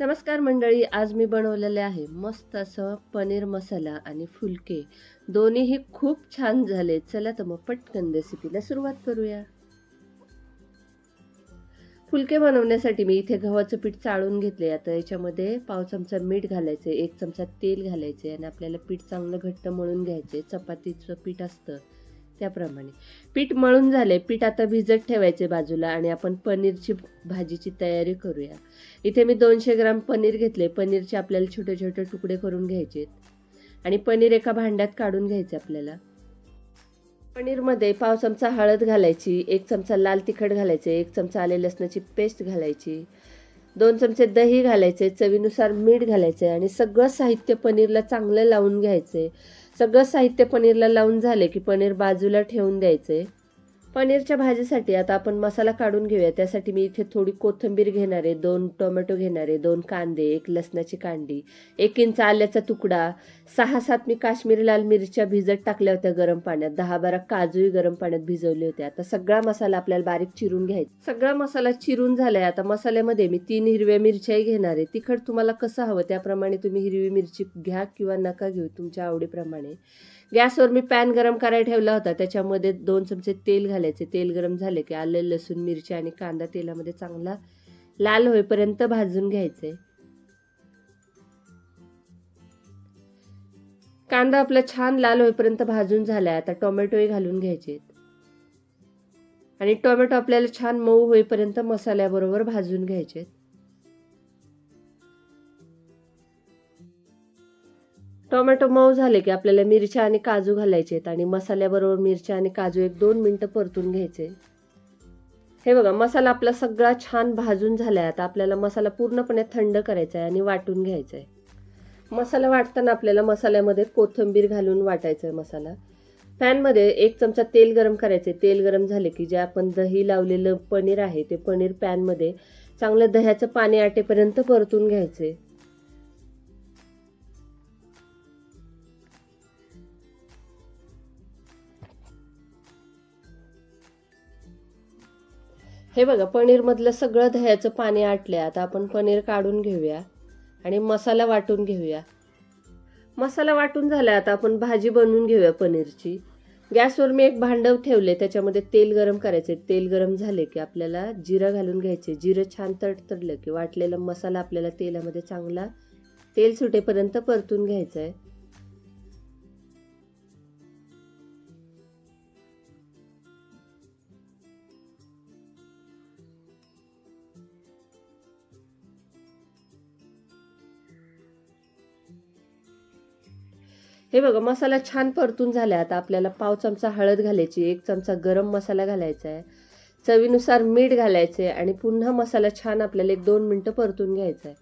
नमस्कार मंडळी आज मी बनवलेले आहे मस्त असं पनीर मसाला आणि फुलके. दोन्हीही खूप छान झाले. चला तर मग पटकन रेसिपीला सुरुवात करूया. फुलके बनवण्यासाठी मी इथे गव्हाचं पीठ चाळून घेतले आता याच्यामध्ये पाव चमचा मीठ घालायचे एक चमचा तेल घालायचे आणि आपल्याला पीठ चांगलं घट्ट मळून घ्यायचे चपातीचं पीठ असतं. त्याप्रमाणे. पीठ मळून झाले पीठ आता भिजत ठेवायचे बाजूला आणि आपण पनीरची भाजीची तयारी करूया. इथे मी दोनशे ग्राम पनीर घेतले पनीरचे आपल्याला छोटे छोटे तुकडे करून घ्यायचे आणि पनीर एका भांड्यात काढून घ्यायचे आपल्याला. पनीरमध्ये पाव चमचा हळद घालायची एक चमचा लाल तिखट घालायचे एक चमचा आले लसणाची पेस्ट घालायची. दोन चमचे दही घालायचे चवीनुसार मीठ घालायचे आणि सगळं साहित्य पनीरला चांगलं लावून घ्यायचे. सगळं साहित्य पनीरला लावून झाले की पनीर बाजूला ठेवून द्यायचे. पनीरच्या भाजीसाठी आता आपण मसाला काढून घेऊया. त्यासाठी मी इथे थोडी कोथिंबीर घेणार आहे दोन टोमॅटो घेणार आहे दोन कांदे एक लसणाची कांडी एक इंच आल्याचा तुकडा सहा सात मी काश्मीरी लाल मिरच्या भिजत टाकल्या होत्या गरम पाण्यात दहा बारा काजूही गरम पाण्यात भिजवले होते. आता सगळा मसाला आपल्याला बारीक चिरून घ्यायचा. सगळा मसाला चिरून झालाय. आता मसाल्यामध्ये मी तीन हिरव्या मिरच्याही घेणार आहे. तिखट तुम्हाला कसं हवं त्याप्रमाणे तुम्ही हिरवी मिरची घ्या किंवा नका घेऊ तुमच्या आवडीप्रमाणे. गॅसवर मी पॅन गरम करायला ठेवला होता. त्याच्यामध्ये दोन चमचे तेल घालायचे तेल गरम झाले की आलं लसूण मिरची आणि कांदा तेलामध्ये चांगला लाल होईपर्यंत भाजून घ्यायचे. कांदा आपला छान लाल होईपर्यंत भाजून झालाय आता टोमॅटोही घालून घ्यायचे आणि टोमॅटो आपल्याला छान मऊ होईपर्यंत मसाल्याबरोबर भाजून घ्यायचे टोमॅटो मऊ झाले की आपल्याला मिरच्या आणि काजू घालायचे आहेत आणि मसाल्याबरोबर मिरच्या आणि काजू एक दोन मिनटं परतून घ्यायचे. हे बघा मसाला आपला सगळा छान भाजून झाला आहे आता आपल्याला मसाला पूर्णपणे थंड करायचा आहे आणि वाटून घ्यायचा आहे. मसाला वाटताना आपल्याला मसाल्यामध्ये कोथिंबीर घालून वाटायचा आहे मसाला. पॅनमध्ये एक चमचा तेल गरम करायचे. तेल गरम झाले की जे आपण दही लावलेलं पनीर आहे ते पनीर पॅनमध्ये चांगलं दह्याचं पाणी आटेपर्यंत परतून घ्यायचे. हे बघा पनीरमधलं सगळं दह्याचं पाणी आटले आता आपण पनीर काढून घेऊया आणि मसाला वाटून घेऊया. मसाला वाटून झाला आता आपण भाजी बनवून घेऊया पनीरची. गॅसवर मी एक भांडव ठेवले त्याच्यामध्ये तेल गरम करायचे. तेल गरम झाले की आपल्याला जिरं घालून घ्यायचे. जिरं छान तडतडलं की वाटलेला मसाला आपल्याला तेलामध्ये चांगला तेल सुटेपर्यंत परतून घ्यायचा आहे हे बघा मसाला छान परतून झाला आता आपल्याला पाव चमचा हळद घालायची एक चमचा गरम मसाला घालायचा आहे. चवीनुसार मीठ घालायचं आहे आणि पुन्हा मसाला छान आपल्याला एक दोन मिनटं परतून घ्यायचा आहे.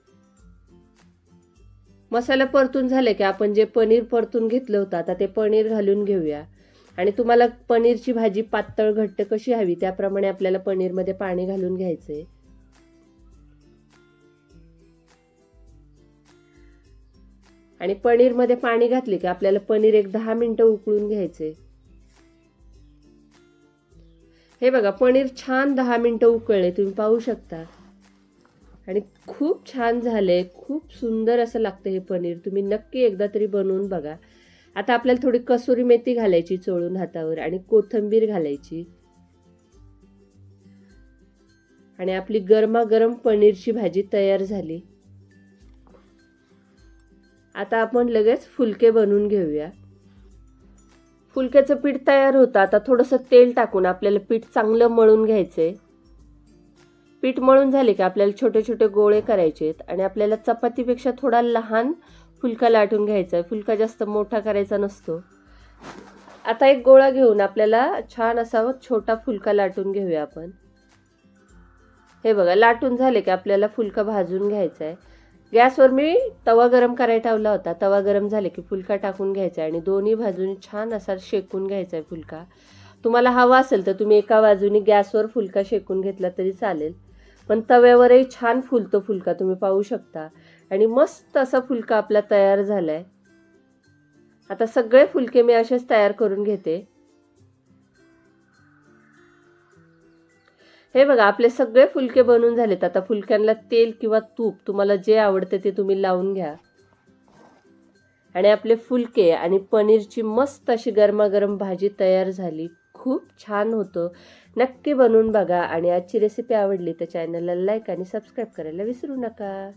मसाला परतून झाले की आपण जे पनीर परतून घेतलं होतं आता ते पनीर घालून घेऊया. आणि तुम्हाला पनीरची भाजी पातळ घट्ट कशी हवी त्याप्रमाणे आपल्याला पनीरमध्ये पाणी घालून घ्यायचंय. आणि पनीरमध्ये पाणी घातले की आपल्याला पनीर एक दहा मिनटं उकळून घ्यायचे. हे बघा पनीर छान दहा मिनटं उकळले तुम्ही पाहू शकता. आणि खूप छान झाले खूप सुंदर असं लागतं हे पनीर. तुम्ही नक्की एकदा तरी बनवून बघा. आता आपल्याला थोडी कसुरी मेथी घालायची चोळून हातावर आणि कोथंबीर घालायची. आणि आपली गरमागरम पनीरची भाजी तयार झाली. आता आपण लगेच फुलके बनवून घेऊया. फुलक्याचं पीठ तयार होतं. आता थोडंसं तेल टाकून आपल्याला पीठ चांगलं मळून घ्यायचंय. पीठ मळून झाले की आपल्याला छोटे छोटे गोळे करायचे आहेत आणि आपल्याला चपातीपेक्षा थोडा लहान फुलका लाटून घ्यायचा आहे. फुलका जास्त मोठा करायचा नसतो. आता एक गोळा घेऊन आपल्याला छान असा छोटा फुलका लाटून घेऊया आपण. हे बघा लाटून झाले की आपल्याला फुलका भाजून घ्यायचा आहे. गॅसवर मी तवा गरम करायला ठेवला होता. तवा गरम झाले की फुलका टाकून घ्यायचा आणि दोन्ही बाजूनी छान असा शेकून घ्यायचा आहे फुलका. तुम्हाला हवा असेल तर तुम्ही एका बाजूनी गॅसवर फुलका शेकून घेतला तरी चालेल. पण तव्यावरही छान फुलतो फुलका तुम्ही पाहू शकता. आणि मस्त असा फुलका आपला तयार झाला आहे आता सगळे फुलके मी असेच तयार करून घेते. हे बघा आपले सगळे फुलके बनून झालेत. आता फुलक्यांना तेल किंवा तूप तुम्हाला जे आवडते ते तुम्ही लावून घ्या. आणि आपले फुलके आणि पनीरची मस्त अशी गरमागरम भाजी तयार झाली. खूप छान होतं. नक्की बनवून बघा. आणि आजची रेसिपी आवडली तर चॅनलला लाईक आणि सबस्क्राईब करायला विसरू नका.